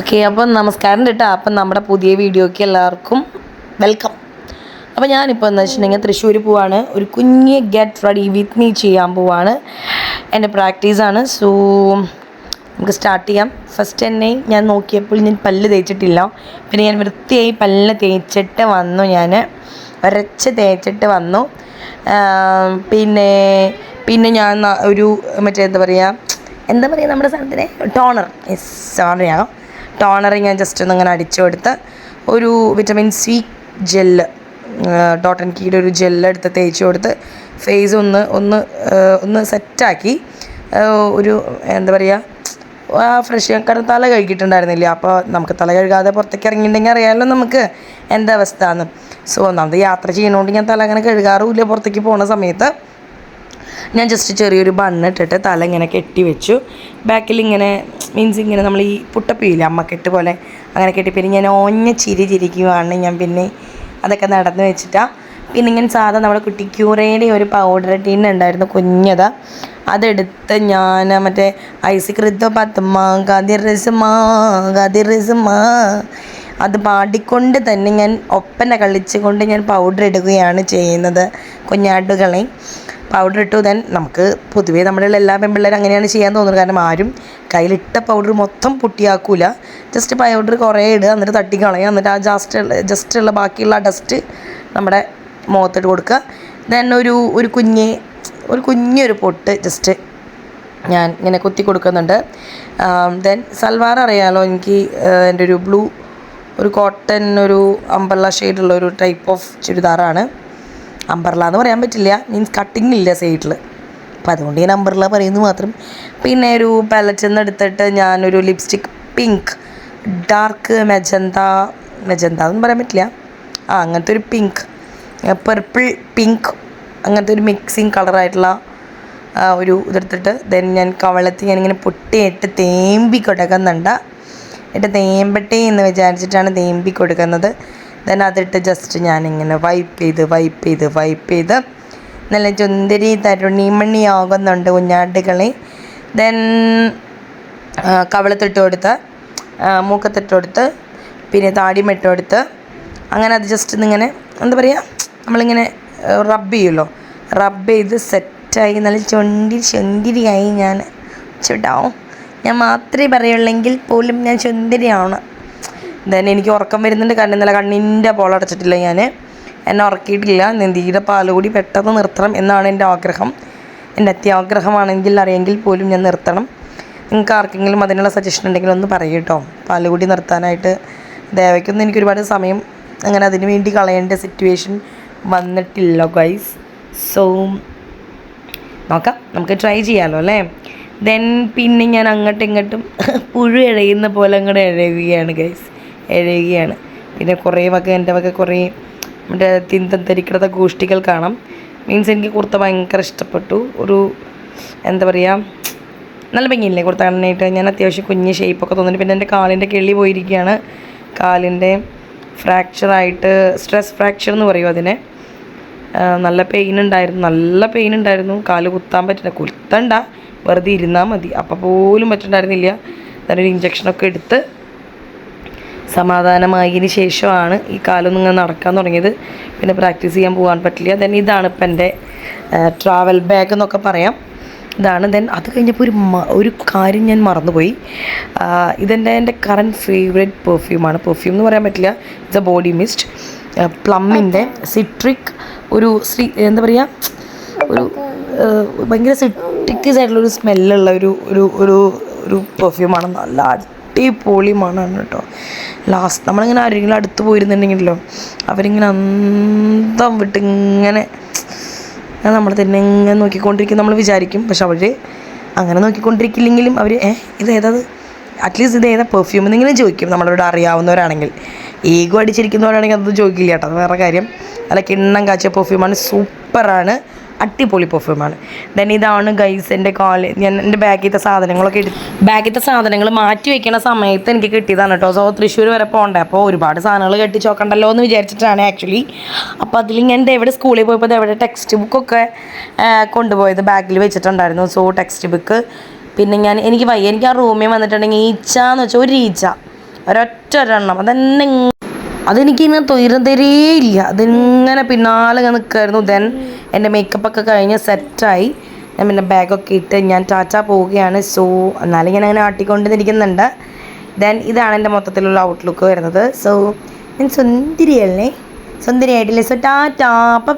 Okay അപ്പം നമസ്കാരം കേട്ടോ അപ്പം നമ്മുടെ പുതിയ വീഡിയോയ്ക്ക് എല്ലാവർക്കും വെൽക്കം അപ്പോൾ ഞാനിപ്പോൾ എന്ന് വെച്ചിട്ടുണ്ടെങ്കിൽ തൃശ്ശൂർ പോവാണ്. ഒരു കുഞ്ഞ് ഗെറ്റ് റെഡി വിത്ത് മീ ചെയ്യാൻ പോവാണ്. എന്റെ പ്രാക്ടീസാണ് സോ നമുക്ക് സ്റ്റാർട്ട് ചെയ്യാം. ഫസ്റ്റ് തന്നെ ഞാൻ നോക്കിയപ്പോൾ ഞാൻ പല്ല് തേച്ചിട്ടില്ല. പിന്നെ ഞാൻ വൃത്തിയായി പല്ല് തേച്ചിട്ട് വന്നു ഞാൻ. വരച്ച് തേച്ചിട്ട് വന്നു. പിന്നെ പിന്നെ ഞാൻ ഒരു മറ്റേ എന്താ പറയുക എന്താ പറയുക നമ്മുടെ സാധനത്തിന്? ടോണർ യെസ് സോറിയാ ടോണർ ഞാൻ ജസ്റ്റ് ഒന്ന് ഇങ്ങനെ അടിച്ചു കൊടുത്ത് ഒരു vitamin C gel dot and കീയുടെ ഒരു ജെല്ലെടുത്ത് തേച്ച് കൊടുത്ത് ഫേസ് ഒന്ന് ഒന്ന് ഒന്ന് സെറ്റാക്കി ഒരു എന്താ പറയുക ആ ഫ്രഷ് കാരണം തല കഴുകിയിട്ടുണ്ടായിരുന്നില്ല അപ്പോൾ നമുക്ക് തല കഴുകാതെ പുറത്തേക്ക് ഇറങ്ങിയിട്ടുണ്ടെങ്കിൽ അറിയാമല്ലോ നമുക്ക് എന്താ അവസ്ഥ എന്ന്. സോ ഒന്നാമത് യാത്ര ചെയ്യണോണ്ട് ഞാൻ തല അങ്ങനെ കഴുകാറുമില്ല പുറത്തേക്ക് പോകുന്ന സമയത്ത്. ഞാൻ ജസ്റ്റ് ചെറിയൊരു ബണ്ണിട്ടിട്ട് തല ഇങ്ങനെ കെട്ടി വെച്ചു. ബാക്കിൽ ഇങ്ങനെ മീൻസ് ഇങ്ങനെ നമ്മൾ ഈ പുട്ടപ്പിയില്ല അമ്മക്കെട്ട് പോലെ അങ്ങനെ കെട്ടി. പിന്നെ ഞാൻ ഓഞ്ഞ ചിരി ചിരിക്കുവാണ് ഞാൻ പിന്നെ അതൊക്കെ നടന്ന് വെച്ചിട്ടാണ് പിന്നെ ഇങ്ങനെ സാധാ നമ്മുടെ കുട്ടി ക്യൂറയുടെ ഒരു പൗഡർ ടീൻ ഉണ്ടായിരുന്നു കുഞ്ഞത്. അതെടുത്ത് ഞാൻ മറ്റേ ഐസ് പത്തുമ്മ ഗതിറിസുമാ ഗതിറിസുമാ അത് പാടിക്കൊണ്ട് തന്നെ ഞാൻ ഒപ്പന കളിച്ചുകൊണ്ട് ഞാൻ പൗഡർ ഇടുകയാണ് ചെയ്യുന്നത് കുഞ്ഞാട്ടുകളെ പൗഡർ ഇട്ടു ദെൻ നമുക്ക് പൊതുവേ നമ്മളുള്ള എല്ലാ പെൺപിള്ളേരും അങ്ങനെയാണ് ചെയ്യാൻ തോന്നുന്നത്. കാരണം ആരും കയ്യിലിട്ട പൗഡർ മൊത്തം പൊട്ടിയാക്കൂല. ജസ്റ്റ് പൗഡർ കുറേ ഇടുക എന്നിട്ട് തട്ടിക്കളയുക എന്നിട്ട് ആ ജസ്റ്റ് ജസ്റ്റ് ഉള്ള ബാക്കിയുള്ള ഡസ്റ്റ് നമ്മുടെ മുഖത്തിട്ട് കൊടുക്കുക. ദെൻ ഒരു ഒരു കുഞ്ഞ് ഒരു കുഞ്ഞൊരു പൊട്ട് ജസ്റ്റ് ഞാൻ ഇങ്ങനെ കുത്തി കൊടുക്കുന്നുണ്ട്. ദെൻ സൽവാർ അറിയാമല്ലോ എനിക്ക് എന്റെ ഒരു ബ്ലൂ ഒരു കോട്ടൺ ഒരു അമ്പല്ല ഷെയ്ഡുള്ള ഒരു ടൈപ്പ് ഓഫ് ചുരിദാറാണ്. അമ്പർല എന്ന് പറയാൻ പറ്റില്ല. മീൻസ് കട്ടിങ് ഇല്ല സൈഡിൽ അപ്പം അതുകൊണ്ട് ഞാൻ അമ്പർല പറയുന്നു മാത്രം. പിന്നെ ഒരു പാലറ്റിൽ നിന്ന് എടുത്തിട്ട് ഞാനൊരു lipstick pink dark magenta magenta എന്ന് പറയാൻ പറ്റില്ല. ആ അങ്ങനത്തെ ഒരു പിങ്ക് പർപ്പിൾ പിങ്ക് അങ്ങനത്തെ ഒരു മിക്സിങ് കളറായിട്ടുള്ള ഒരു ഇതെടുത്തിട്ട് ദെൻ ഞാൻ കവളത്തിൽ ഞാനിങ്ങനെ പൊട്ടിയിട്ട് തേമ്പി കൊടുക്കുന്നുണ്ട്. എന്നിട്ട് തേമ്പട്ടെ എന്ന് വിചാരിച്ചിട്ടാണ് തേമ്പി കൊടുക്കുന്നത്. ദെൻ അതിട്ട് ജസ്റ്റ് ഞാനിങ്ങനെ വൈപ്പ് ചെയ്ത് വൈപ്പ് ചെയ്ത് വൈപ്പ് ചെയ്ത് നല്ല ചുന്തിരി തരുണിമണിയാകുന്നുണ്ട് കുഞ്ഞാട്ടുകളെ ദെൻ കവളത്തിട്ട് കൊടുത്ത് മൂക്കത്തിട്ട് കൊടുത്ത് പിന്നെ താടിമിട്ട് കൊടുത്ത് അങ്ങനെ അത് ജസ്റ്റ് ഇന്നിങ്ങനെ എന്താ പറയുക നമ്മളിങ്ങനെ റബ്ബ് ചെയ്യുമല്ലോ. റബ്ബ് ചെയ്ത് സെറ്റായി നല്ല ചൊണ്ടി ചുന്തിരിയായി ഞാൻ. ചുടാവും ഞാൻ മാത്രമേ പറയുള്ളെങ്കിൽ പോലും ഞാൻ ചുന്തിരിയാണ് ദെൻ എനിക്ക് ഉറക്കം വരുന്നുണ്ട്. കാരണം ഇന്നലെ കണ്ണിന്റെ പോളടച്ചിട്ടില്ല ഞാൻ എന്നെ ഉറക്കിയിട്ടില്ല. നെന്തിയുടെ പാലുകൂടി പെട്ടെന്ന് നിർത്തണം എന്നാണ് എന്റെ ആഗ്രഹം. എന്റെ അത്യാഗ്രഹമാണെങ്കിൽ അറിയെങ്കിൽ പോലും ഞാൻ നിർത്തണം. നിങ്ങൾക്ക് ആർക്കെങ്കിലും അതിനുള്ള സജഷൻ ഉണ്ടെങ്കിൽ ഒന്ന് പറയൂ കേട്ടോ പാലുകൂടി നിർത്താനായിട്ട് ദേവയ്ക്കൊന്നും എനിക്ക് ഒരുപാട് സമയം അങ്ങനെ അതിന് വേണ്ടി കളയേണ്ട സിറ്റുവേഷൻ വന്നിട്ടില്ല ഗൈസ് സോ നോക്കാം. നമുക്ക് ട്രൈ ചെയ്യാമല്ലോ അല്ലേ? ദെൻ പിന്നെ ഞാൻ അങ്ങോട്ടും ഇങ്ങോട്ടും പുഴു ഇഴയുന്ന പോലെ അങ്ങോട്ട് ഇഴയുകയാണ് ഗൈസ് ഇഴയുകയാണ് പിന്നെ കുറേ വക എന്റെ വക കുറേ മറ്റേ തിന്തം ധരിക്കണത ഗോഷ്ടികൾ കാണാം. മീൻസ് എനിക്ക് കുർത്ത ഭയങ്കര ഇഷ്ടപ്പെട്ടു. ഒരു എന്താ പറയുക നല്ല ഭംഗിയില്ലേ കുർത്ത കാണാനായിട്ട്? ഞാൻ അത്യാവശ്യം കുഞ്ഞ് ഷേപ്പൊക്കെ തോന്നുന്നു പിന്നെ എന്റെ കാലിന്റെ കിള്ളി പോയിരിക്കുകയാണ്. കാലിന്റെ ഫ്രാക്ചറായിട്ട് സ്ട്രെസ് ഫ്രാക്ചർ എന്ന് പറയും അതിനെ. നല്ല പെയിൻ ഉണ്ടായിരുന്നു. നല്ല പെയിൻ ഉണ്ടായിരുന്നു. കാൽ കുത്താൻ പറ്റില്ല. കുത്തണ്ട വെറുതെ ഇരുന്നാൽ മതി. അപ്പോൾ പോലും പറ്റുന്നുണ്ടായിരുന്നില്ല ഞാനൊരു ഇഞ്ചക്ഷനൊക്കെ എടുത്ത് സമാധാനമായതിന് ശേഷമാണ് ഈ കാലൊന്നും ഇങ്ങനെ നടക്കാൻ തുടങ്ങിയത്. പിന്നെ പ്രാക്ടീസ് ചെയ്യാൻ പോകാൻ പറ്റില്ല. ദെൻ ഇതാണ് ഇപ്പം എന്റെ ട്രാവൽ ബാഗ് എന്നൊക്കെ പറയാം. ഇതാണ്. ദെൻ അത് കഴിഞ്ഞപ്പോൾ ഒരു ഒരു കാര്യം ഞാൻ മറന്നുപോയി. ഇതെന്റെ എന്റെ കറന്റ് ഫേവറേറ്റ് പെർഫ്യൂമാണ് പെർഫ്യൂം എന്ന് പറയാൻ പറ്റില്ല. ഇറ്റ്സ് എ ബോഡി മിസ്റ്റ് പ്ലമ്മിന്റെ സിട്രിക് ഒരു ശ്രീ എന്താ പറയുക ഒരു ഭയങ്കര സിട്രിക്കസ് ആയിട്ടുള്ള ഒരു സ്മെല്ലുള്ള ഒരു ഒരു ഒരു ഒരു പെർഫ്യൂമാണ് നല്ല അടിപൊളി മണമാണ് കേട്ടോ. ലാസ്റ്റ് നമ്മളിങ്ങനെ ആരെങ്കിലും അടുത്ത് പോയിരുന്നുണ്ടെങ്കിലോ അവരിങ്ങനെ അന്തം വിട്ട് ഇങ്ങനെ നമ്മൾ തന്നെ ഇങ്ങനെ നോക്കിക്കൊണ്ടിരിക്കും നമ്മൾ വിചാരിക്കും. പക്ഷെ അവർ അങ്ങനെ നോക്കിക്കൊണ്ടിരിക്കില്ലെങ്കിലും അവർ ഏ ഇത് ഏതാത്? അറ്റ്ലീസ്റ്റ് ഇത് ഏതാ പെർഫ്യൂം എന്നിങ്ങനെ ചോദിക്കും. നമ്മളോട് അറിയാവുന്നവരാണെങ്കിൽ. ഈഗോ അടിച്ചിരിക്കുന്നവരാണെങ്കിൽ അതൊന്നും ചോദിക്കില്ല കേട്ടോ. അത് വേറെ കാര്യം. നല്ല കിണ്ണം കാച്ച പെർഫ്യൂമാണ് സൂപ്പറാണ് അടിപൊളി പെർഫ്യൂമാണ് ദെൻ ഇതാണ് ഗൈസ് കാൽ ഞാൻ എന്റെ ബാഗിലത്തെ സാധനങ്ങളൊക്കെ എടുത്ത് ബാഗിലത്തെ സാധനങ്ങൾ മാറ്റി വെക്കുന്ന സമയത്ത് എനിക്ക് കിട്ടിയതാണ് കേട്ടോ. സോ തൃശ്ശൂർ വരെ പോകണ്ടേ അപ്പോൾ ഒരുപാട് സാധനങ്ങൾ കെട്ടി ചോക്കണ്ടല്ലോ എന്ന് വിചാരിച്ചിട്ടാണ് ആക്ച്വലി അപ്പോൾ അതിൽ ഞാൻ എവിടെ സ്കൂളിൽ പോയപ്പോൾ എവിടെ ടെക്സ്റ്റ് ബുക്കൊക്കെ കൊണ്ടുപോയത് ബാഗിൽ വെച്ചിട്ടുണ്ടായിരുന്നു. സോ ടെക്സ്റ്റ് ബുക്ക് പിന്നെ ഞാൻ എനിക്ക് വയ്യ. എനിക്ക് ആ റൂമിൽ വന്നിട്ടുണ്ടെങ്കിൽ ഈച്ച എന്ന് വെച്ചാൽ ഒരു ഈച്ച ഒരൊറ്റ ഒരെണ്ണം. അതെന്നെ അതെനിക്കിങ്ങനെ അതെനിക്കിങ്ങനെ തരേ ഇല്ല. അതിങ്ങനെ പിന്നാലെ നിൽക്കായിരുന്നു ദെൻ എന്റെ മേക്കപ്പ് ഒക്കെ കഴിഞ്ഞ് സെറ്റായി ഞാൻ പിന്നെ ബാഗൊക്കെ ഇട്ട് ഞാൻ ടാറ്റ പോവുകയാണ്. സോ എന്നാലും ഞാൻ അങ്ങനെ ആട്ടിക്കൊണ്ട് നിൽക്കുന്നുണ്ട് ദെൻ ഇതാണ് എന്റെ മൊത്തത്തിലുള്ള ഔട്ട്ലുക്ക് വരുന്നത്. സോ ഞാൻ സുന്ദരിയല്ലേ? സുന്ദരിയായിട്ടില്ലേ? So tata bye